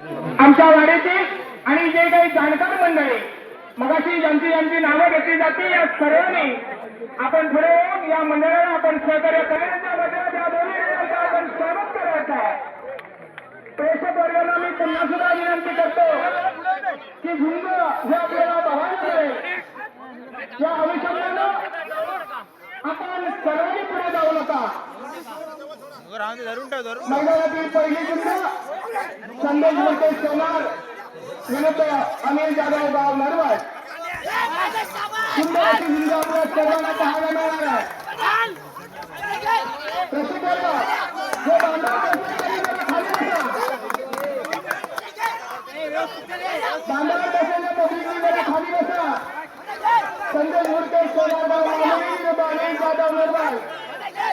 आमच्या वाडीतील आणि जे काही जाणकार मंडळी मगाशी ज्यांची ज्यांची नावं घेतली जातील या सर्वांनी आपण पुढे या मंडळाला आपण सहकार्य करण्याच्या बदल्यात आपण स्वागत करायचं आहे. प्रेक्षक वर्गाला मी पुन्हा सुद्धा विनंती करतो की झुंज हे आपल्याला बघायला मिळेल. या अनुषंगानं आपण सर्वांनी पुढे जाऊ नका. मैदानातील पहिली गुंड संदेश मुकेश सोनार विरुद्ध अनिल जाधव गाव नरवड सुंदर अशी हिंदी आपल्या सर्वांना पाहायला मिळणार आहे बांधव बसले त्यांनी खाली बसा. सोनार गाव अनिल जाधव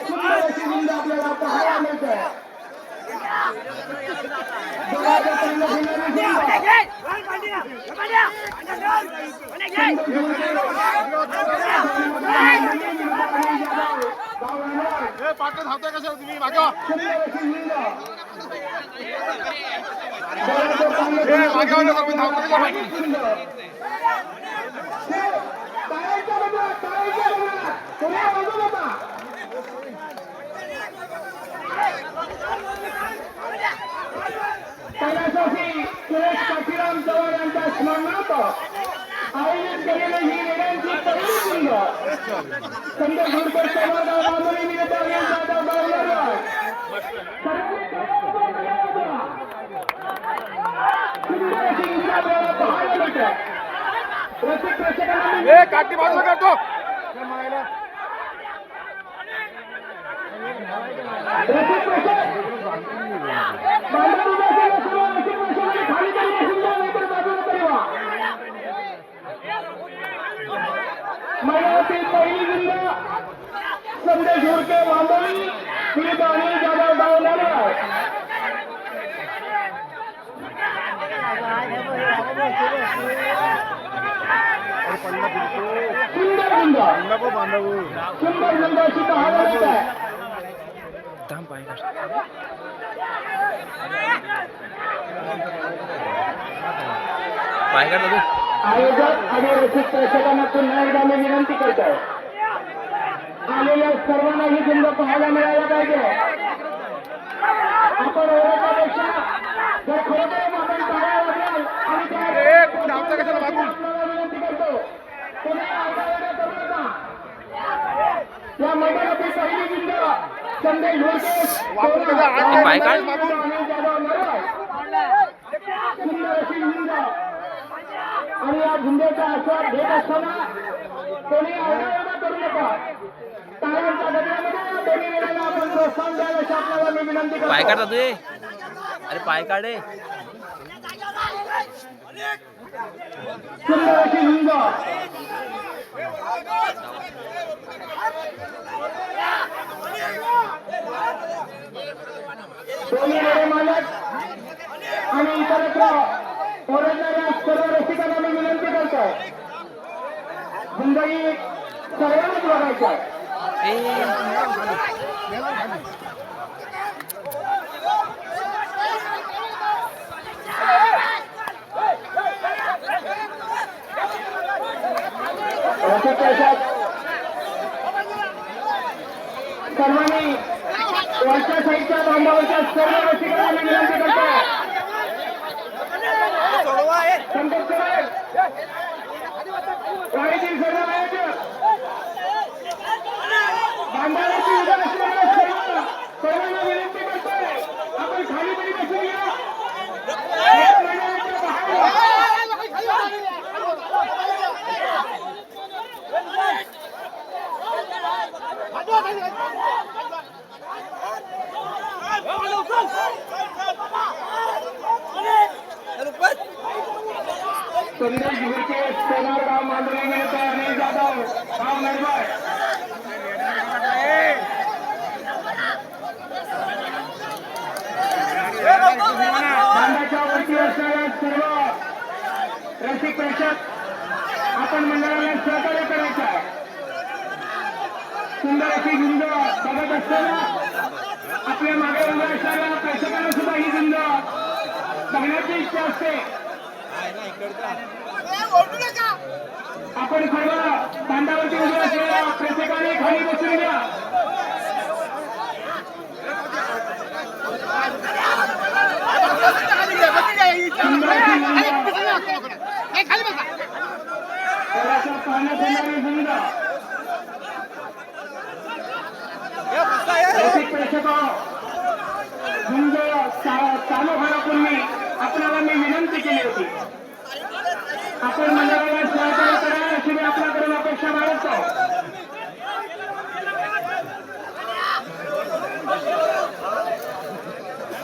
सुंदर अशी आपल्याला पाहायला पहिलं हिंदी हिंदी. पाठ धावताय कसं तुम्ही मागं ए, मागे आलो का? मी धावतो स्मरणार्थ आयोजित केलेली ही रेड्यांची पहिली कुंड संत गुरुकर विरुद्ध अनिल जाधव गावलेला सर्वांनी सुंदर अशी हिंसा आपल्याला पाहायला मिळते रसिक प्रेक्षकांना काठी बाजूला काढतो रसिक प्रेक्षक बांधव उभे असलेल्या सर्व रसिक प्रेक्षकांनी खाली तरी बसून द्या, नाहीतर बाजूला तरी व्हा. महिन्यातील पहिली जिल्हा संदेश हुडके बांधवली सुंदर सुंदर अशी आहे आयोजक आणि रसिक प्रेक्षकांना पुन्हा एकदा मी विनंती करतो. आलेल्या सर्वांना ही बिंद पाहायला मिळायला पाहिजे. आपण ओरडण्यापेक्षा जर खरोखर आपण मागून? आपल्याला विनंती करतो. या मैदानातील पहिली अशी हिंद. आणि या झुंजेचा आस्वाद घेत असताना कोणी आरडाओरडा करू नका. पाय काढ करतो दादू ए. अरे पाय काढ आणि इतरत्र ओरडणाऱ्या सर्व रसिकांना मी विनंती करतो जिंदगी सर्वांनाच बघायचं आहे सर्वांनी वरच्या साईडच्या बांधावरच्या सर्व रसिकांना विनंती करतो संतोष साहेब गाडीतील सर्व आयोजक बांधावरची उभा असलेल्या सर्व सर्वांना विनंती करतोय आपण खाली तरी बसून घ्या या मैदानाच्या बाहेर संदेश घुरके सोनार गाव मांडवी मिळत अनिल जाधव गाव नरवड बांधाच्या वरती असणाऱ्या सर्व रसिक आपण मंडळाला सहकार्य करायचं आहे. सुंदर अशी झुंज बघत असताना आपल्या मागे उभ्या असणाऱ्या प्रेक्षकांना सुद्धा ही झुंज बघण्याची इच्छा असते. आपण सर्व बांधावरती उभे असलेल्या प्रेक्षकाने खाली बसून घ्या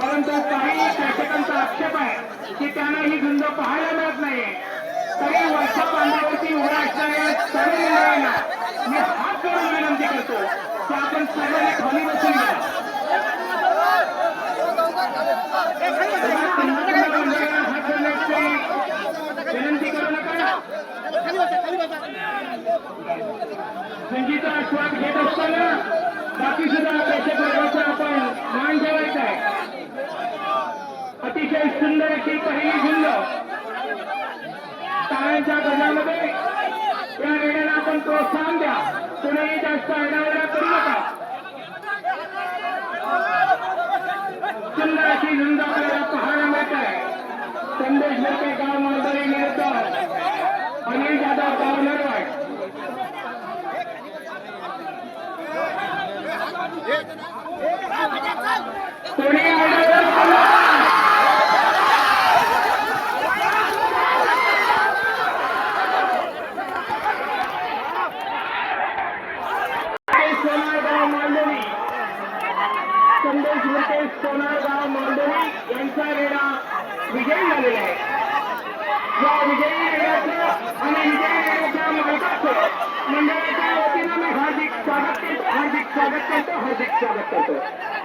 परंतु काही शासकांचा आक्षेप आहे की त्यांना ही झुंज पाहायला मिळत नाही तरी वर्षा बांधावरती उभ्या असणाऱ्या सर्व मंडळांना मी हात करून विनंती करतो की आपण सर्वांनी खाली बसून घ्या. हात जोडण्याची विनंती करू नका संगीता आस्वाद घेत असताना बाकी सुद्धा प्रेक्षक वर्गाचा आपण मान ठेवायचा आहे अतिशय सुंदर अशी पहिली झुंज. टाळ्यांच्या गजामध्ये या रेड्याला आपण प्रोत्साहन द्या. कुणीही जास्त आरडाओरडा करू नका. सुंदर अशी झुंज आपल्याला पाहायला मिळत आहे संदेश मोठे गाव मालदरी मिळत अनिल जाधव गाव नरवाड कोणी आरडाओरडा विजयी झालेला आहे या विजयी रेड्याचं आणि विजयी रेड्याच्या मालकाचं मंडळाच्या वतीनं मी हार्दिक स्वागत करतो हार्दिक स्वागत करतो हार्दिक स्वागत करतो